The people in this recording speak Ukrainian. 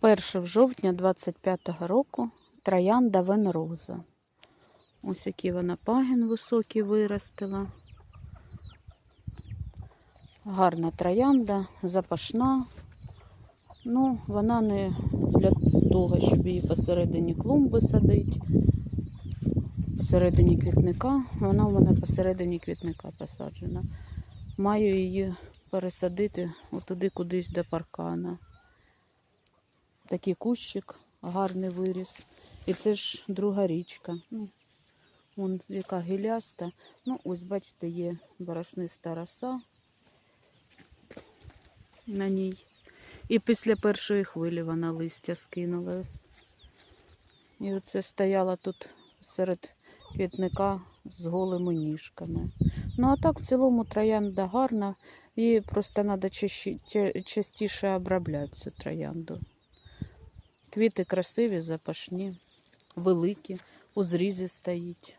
1 жовтня 25-го року троянда Венроза. Ось який вона пагін високий виростила. Гарна троянда, запашна. Ну, вона не для того, щоб її посередині клумби садити. Посередині квітника. Вона в мене посередині квітника посаджена. Маю її пересадити отуди кудись до паркана. Такий кущик, гарний виріс. І це ж друга річка. Ну, вон яка гіляста. Ну, ось, бачите, є борошниста роса на ній. І після першої хвилі вона листя скинула. І оце стояла тут серед квітника з голими ніжками. Ну, а так в цілому троянда гарна. Її просто треба частіше обробляти цю троянду. Квіти красиві, запашні, великі, у зрізі стоїть.